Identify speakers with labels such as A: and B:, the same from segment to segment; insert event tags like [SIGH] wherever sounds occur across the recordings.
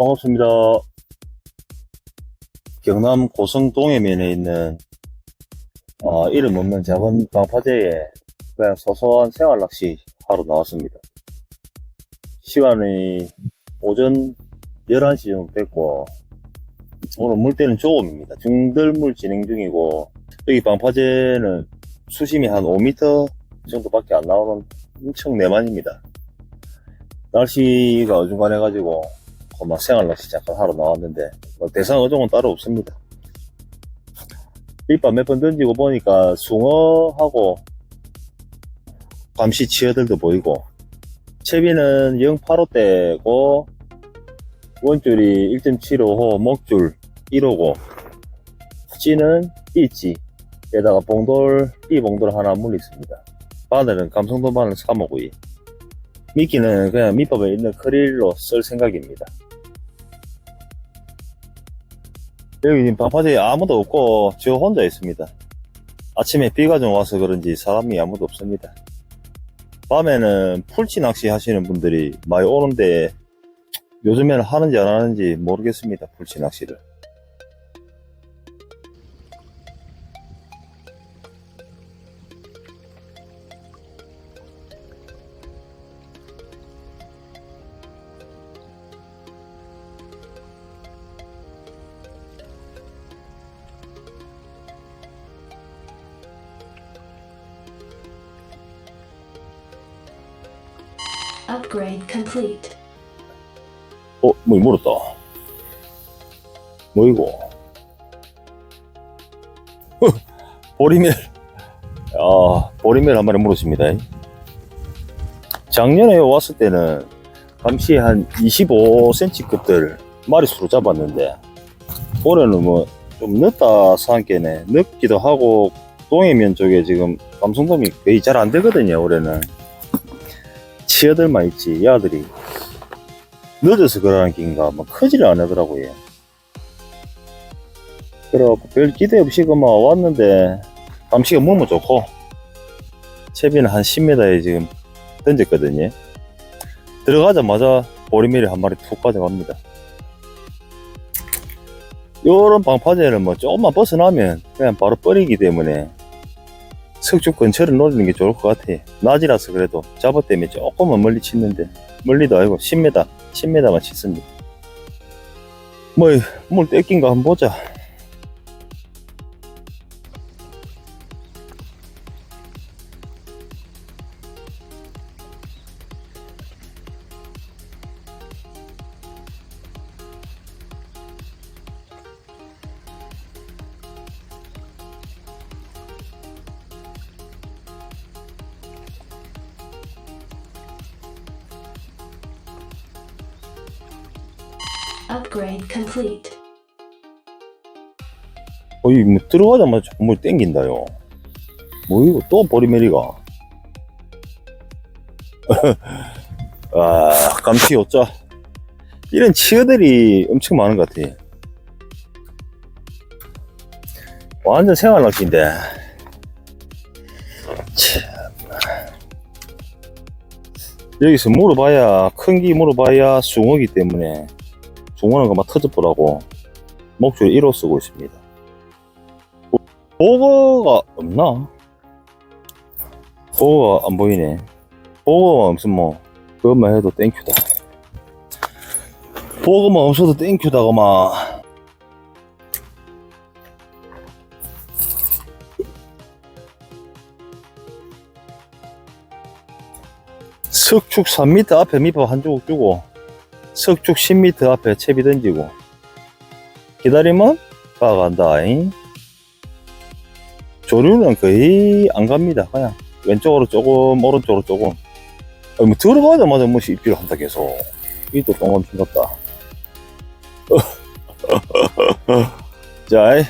A: 반갑습니다. 경남 고성 동해면에 있는 어, 이름 없는 작은 방파제에 그냥 소소한 생활 낚시 하러 나왔습니다. 시간이 오전 11시 정도 됐고 오늘 물때는 조금입니다. 중들물 진행 중이고 여기 방파제는 수심이 한 5m 정도밖에 안 나오는 엄청 내만입니다. 날씨가 어중간해가지고 막 생활 낚시 잠깐 하러 나왔는데 뭐 대상 어종은 따로 없습니다. 밑밥 몇번 던지고 보니까 숭어하고 감시 치어들도 보이고 채비는 085대고 원줄이 1.75호 목줄 1호고 찌는 삐찌 에다가 봉돌 삐봉돌 하나 물리습니다. 바늘은 감성도 바늘 3호구이 미끼는 그냥 밑밥에 있는 크릴로 쓸 생각입니다. 여기 방파제에 아무도 없고 저 혼자 있습니다. 아침에 비가 좀 와서 그런지 사람이 아무도 없습니다. 밤에는 풀치 낚시 하시는 분들이 많이 오는데 요즘에는 하는지 안 하는지 모르겠습니다. 풀치 낚시를.
B: Upgrade complete.
A: 어, 뭐 물었다. 뭐 이거? [LAUGHS] 보리멜. 아, 보리멜 한 마리 물었습니다. 작년에 왔을 때는 감시 한 25cm급들 마리수로 잡았는데 올해는 뭐 좀 늦다 산게네 늦기도 하고 동해면 쪽에 지금 감성돔이 거의 잘 안 되거든요 올해는 치어들만 있지 야들이. 늦어서 그러는 긴가 뭐 크지를 안 하더라고요. 그래갖고 별 기대 없이 그만 왔는데 감시가 너무 좋고 채비는 한 10m에 지금 던졌거든요. 들어가자마자 보리밀이 한 마리 툭 가져갑니다. 요런 방파제는 뭐 조금만 벗어나면 그냥 바로 버리기 때문에 석축 근처를 노리는 게 좋을 것 같아. 낮이라서 그래도 잡어 때문에 조금만 멀리 치는데 멀리도 아니고 10m, 10m만 치습니다. 뭐, 물 떼낀 거 한번 보자.
B: Upgrade complete.
A: 어이, 뭐, 들어가자마자 물 땡긴다요. 뭐, 이거 또 보리메리가. [LAUGHS] 아, 감치 어짜. 이런 치어들이 엄청 많은 것 같아. 완전 생활 낚시인데. 참. 여기서 물어봐야, 큰 기 물어봐야 숭어기 때문에, 숭어는 그만 터져보라고, 목줄 1호 쓰고 있습니다. 보거가 없나? 보거가 안 보이네. 보거가 없으면 뭐, 그것만 해도 땡큐다. 보거만 없어도 땡큐다, 그만. 석축 3m 앞에 밑밥 한 조각 주고, 석축 10m 앞에 채비 던지고, 기다리면 가간다잉. 조류는 거의 안 갑니다. 그냥 왼쪽으로 조금, 오른쪽으로 조금. 아니, 뭐 들어가자마자 뭐 입질을 한다 계속. 이또 똥감충 같다. [LAUGHS] 자, 이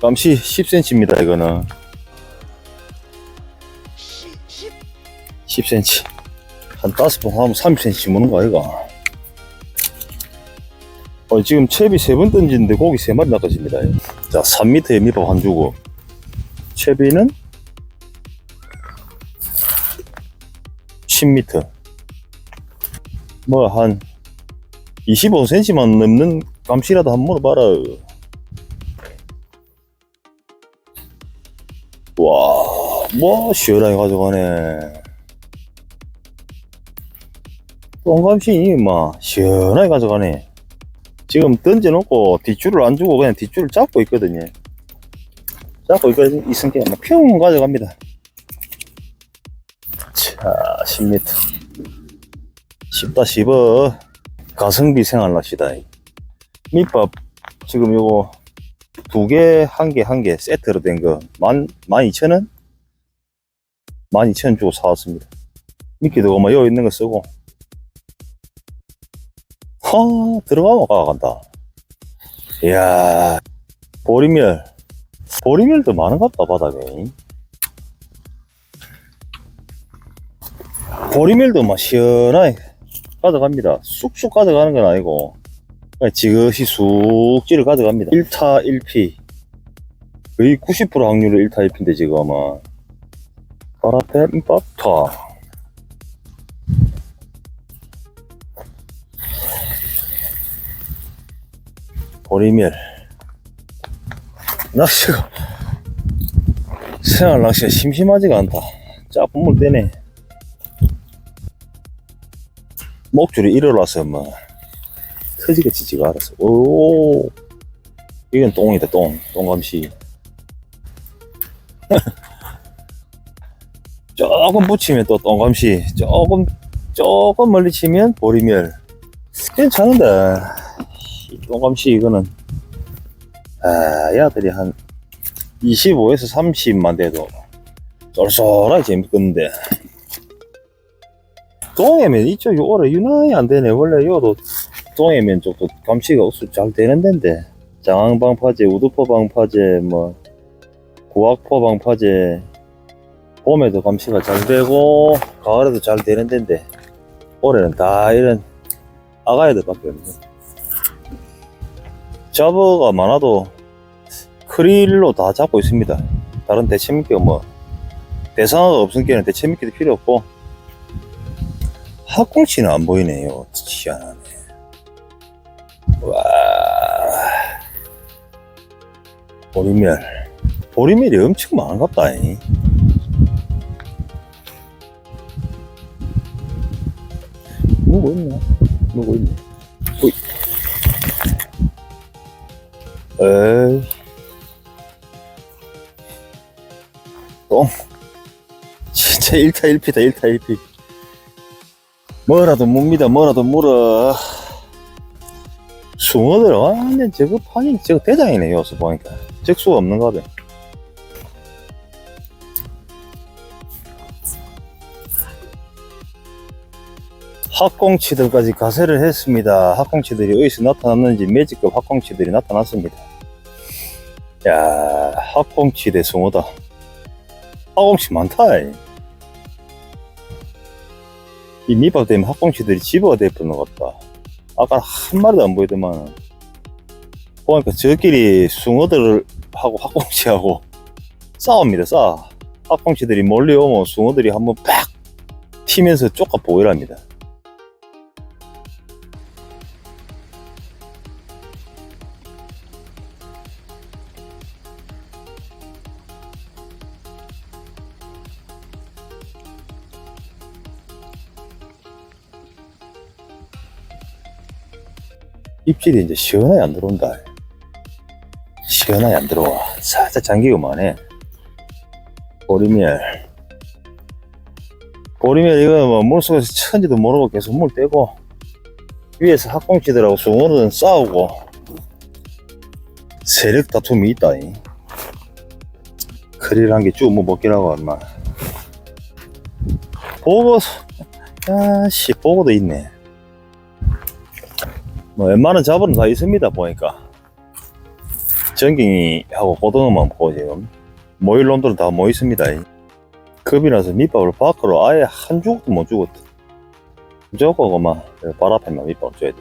A: 감시 10cm입니다, 이거는. 10cm. 한 다섯 번 하면 30cm 무는 거 아이가? 어, 지금 채비 세 번 던지는데 고기 세 마리 낚아집니다. 자, 3m에 밑밥 한 주고. 채비는 10m. 뭐, 한 25cm만 넘는 감시라도 한번 물어봐라. 와, 뭐, 시원하게 가져가네. 똥감시, 막, 시원하게 가져가네. 지금 던져놓고 뒷줄을 안 주고 그냥 뒷줄을 잡고 있거든요. 잡고 있- 있으니까 막평 가져갑니다. 자, 10m. 쉽다, 쉽어. 가성비 생활 납시다. 밑밥, 지금 요거, 두 개, 한 개, 한 개, 세트로 된 거, 만, 만 이천 원? 만 이천 원 주고 사왔습니다. 미끼도 뭐, 여기 있는 거 쓰고. 하, 들어가면 가간다. 이야, 보리멸. 보리멸도 많은갑다, 바닥에. 보리멸도 막 시원하게 가져갑니다. 쑥쑥 가져가는 건 아니고, 지그시 쑥 찌를 가져갑니다. 1타 1피. 거의 90% 확률로 1타 1피인데, 지금 아마. 파라펜 버터. 보리멸. 낚시가, 생활 낚시가 심심하지가 않다. 짜쁜 물 떼네. 목줄이 일어나서 뭐 터지게 지지가 않았어. 오, 이건 똥이다 똥, 똥감시. [LAUGHS] 조금 붙이면 또 똥감시, 조금 조금 멀리 치면 보리멸. 괜찮은데 이 똥감시 이거는 아, 야들이 한 25에서 30만 돼도 쏠쏠하게 재밌겠는데. 동해면 이쪽이 오래 유난히 안 되네. 원래 요도 동해면 쪽도 감시가 없어 잘 되는 데인데. 장항방파제, 우두포방파제, 뭐, 구악포 방파제, 봄에도 감시가 잘 되고, 가을에도 잘 되는 데인데, 올해는 다 이런 아가야들밖에 없네. 잡어가 많아도 크릴로 다 잡고 있습니다. 다른 대체미끼가 뭐, 대상어가 없으니까 대체미끼도 필요 없고, 학꽁치는 안 보이네요. 희한하네. 와. 보리멸. 보리멸이 엄청 많은갑다. 이. 누구 있나? 누구 있네. 에이. 똥. 진짜 1타 1피다, 1타 1피. 뭐라도 묵니다 뭐라도 물어 숭어들 완전 저거 판이 저거 대장이네 여기서 보니까 적수가 없는가 봐 학꽁치들까지 가세를 했습니다 학꽁치들이 어디서 나타났는지 매직급 학꽁치들이 나타났습니다 야 학꽁치 대 숭어다 학꽁치 많다 이. 이 밑밥 때문에 학꽁치들이 집어가 돼버린 것 같다. 아까 한 마리도 안 보이더만. 보니까 저끼리 숭어들을 하고 학꽁치하고 싸웁니다, 싸. 학꽁치들이 몰려오면 숭어들이 한번 팍 튀면서 쫓아 보이랍니다. 입질이 이제 시원하게 안 들어온다. 시원하게 안 들어와. 살짝 잠기고만 해. 보리멸. 보리멸 이거 뭐 물속에서 천지도 모르고 계속 물 떼고 위에서 학꽁치들하고 숭어는 싸우고 세력 다툼이 있다. 이. 크릴 한개쭉뭐 먹기라고 얼마. 보고, 아씨, 보고도 있네. 뭐 웬만한 잡은 다 있습니다 보니까. 전갱이하고 고등어만 보고 지금 모일 놈들은 다 모여 있습니다. 겁이 나서 밑밥을 밖으로 아예 한 주먹도 못 주고 무조건 그만 발 앞에만 밑밥 줘야 돼.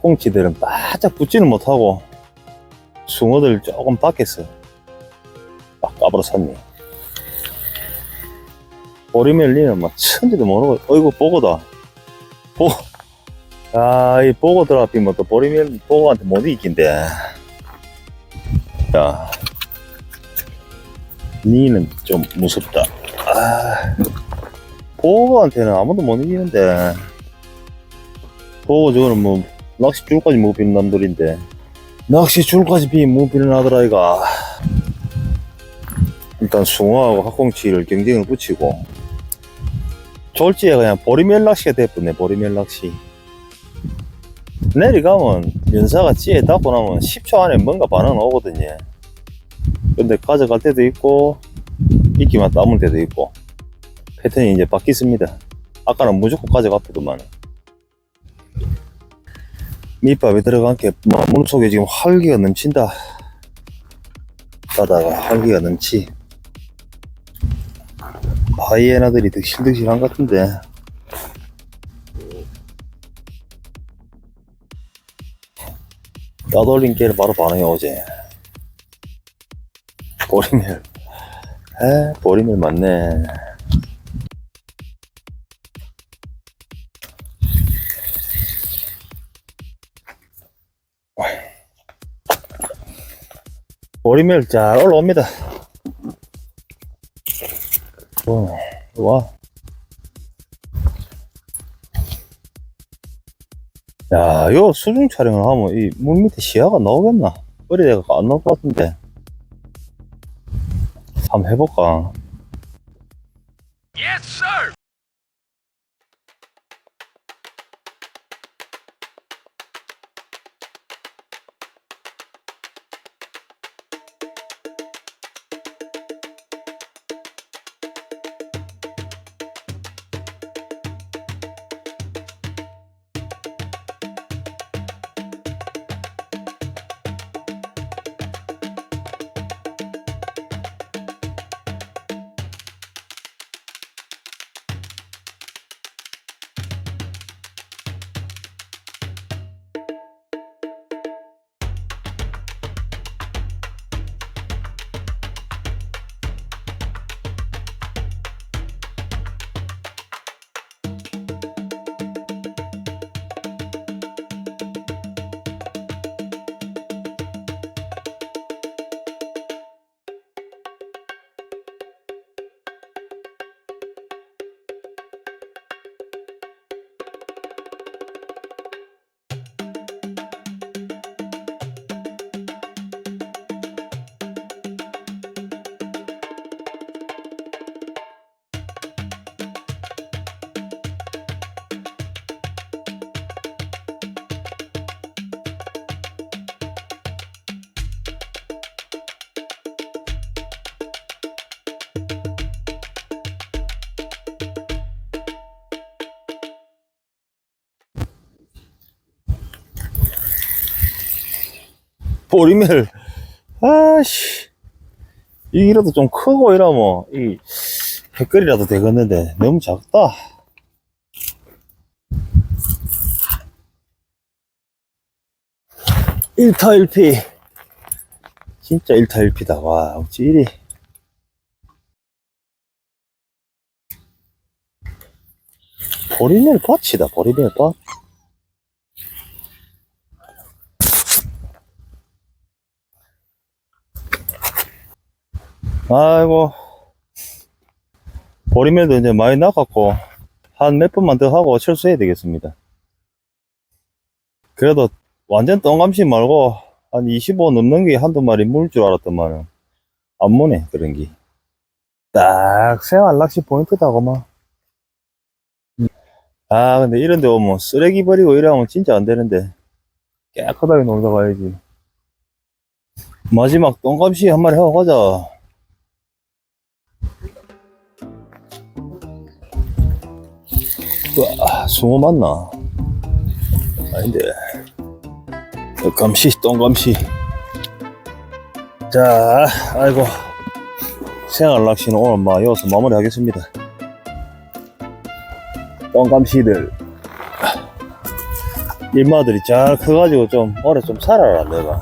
A: 꽁치들은 바짝 붙지는 못하고 숭어들 조금 밖에서 막 까불어 샀네. 보리멜리는 막 천지도 모르고 어이구 보고다. 보고 아, 이 보고 들어가면 또 버리면 보고한테 못 이긴데. 야, 니는 좀 무섭다. 아, 보고한테는 아무도 못 이기는데. 보고 저거는 뭐, 낚시 줄까지 못 비는 남들인데. 낚시 줄까지 비면 못 비는 아들 아이가. 일단 숭어하고 학꽁치를 경쟁을 붙이고. 졸지에 그냥 보리멸 낚시가 돼버네, 보리멸 낚시. 내려가면 연사가 찌에 닿고 나면 10초 안에 뭔가 반응 오거든요. 근데 가져갈 때도 있고, 있기만 남을 때도 있고, 패턴이 이제 바뀌습니다. 아까는 무조건 가져갔거든만. 밑밥에 들어간 게, 뭐, 물속에 지금 활기가 넘친다. 바다가 활기가 넘치. 하이에나들이 득실득실한 것 같은데. 따돌린 게를 바로 반응이 오지. 보리멸. 에, 보리멸 맞네. 보리멸 잘 올라옵니다. 어, 와. 야, 요 수중 촬영을 하면 이 물 밑에 시야가 나오겠나? 어리대가 안 나올 것 같은데. 한번 해볼까?
C: Yes,
A: 보리멸. 아씨. 이라도 좀 크고 이러면, 이, 햇거리라도 되겠는데, 너무 작다. 일타일피 진짜 일타일피다 와, 어찌 이리. 보리멸 밭이다, 보리멸 밭. 아이고. 보리멸도 이제 많이 나갔고, 한 몇 번만 더 하고 철수해야 되겠습니다. 그래도 완전 똥감시 말고, 한 25 넘는 게 한두 마리 물 줄 알았더만은, 안 무네, 그런 게. 딱, 생활 낚시 포인트다고만. 아, 근데 이런 데 오면 쓰레기 버리고 이러면 진짜 안 되는데. 깨끗하게 놀다 가야지. 마지막 똥감시 한 마리 하고 가자. 와, 숭어 맞나? 아닌데. 감시, 똥감시. 자, 아이고. 생활 낚시는 오늘 막 여기서 마무리 하겠습니다. 똥감시들. 입마들이 잘 커가지고 좀 오래 좀 살아라, 내가.